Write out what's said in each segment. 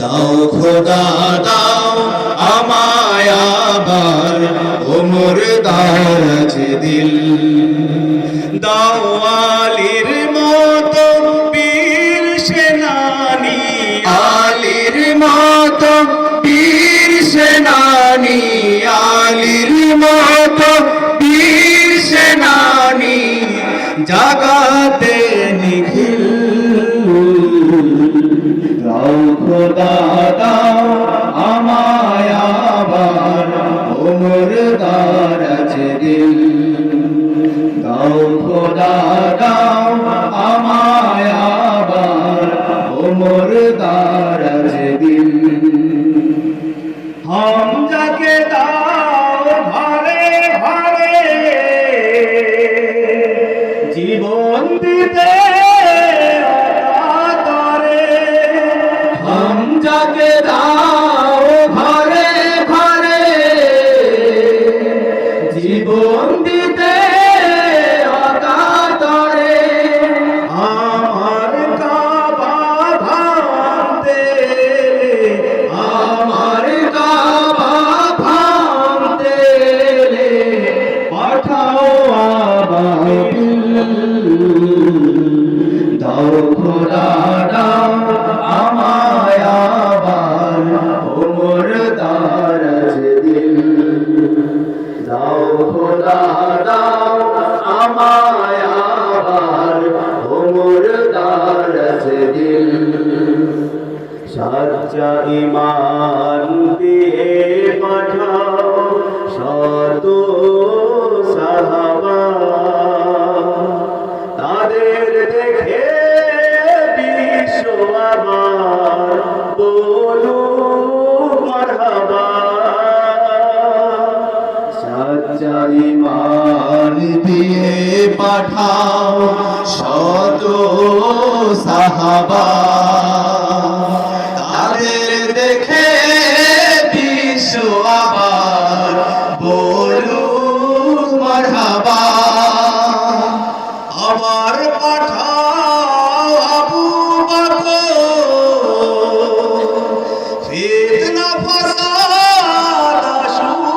দাও খোদা, দাও আমায় আবার, ওমর দারাজ দিল দাও আলীর মতো বীর সেনানি, আলীর মতো বীর সেনানি, আলীর মতো বীর সেনানি। জাগাতে দাও, আমায় আবার ওমর দারাজ দিল দাও খোদা, দাও, আমায় আবার ওমর দারাজ দিল হাম যাকে দাও ঘরে ঘরে, জীবন দিতে হাম যাকে সাচ্চা ইমান দিয়ে পাঠাও, শত সাহাবা। তাদের দেখে বিশ্ব আবার বলু মারহাবা। সাচ্চা দিয়ে পাঠাও, শত সাহাবা। মারহাবা আমার পাঠাও আবু ফিতনা ফাসাদ সুখ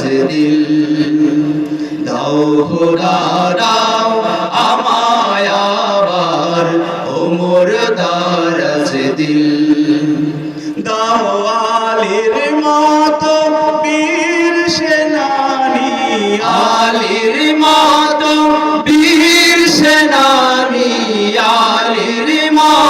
দারাজ দিল দাও, খোদা দাও আমায় আবার, ওমর দারাজ দিল। দাও আলীর মতো বীর সেনানি, আলীর মতো বীর সেনানি, আলীর মতো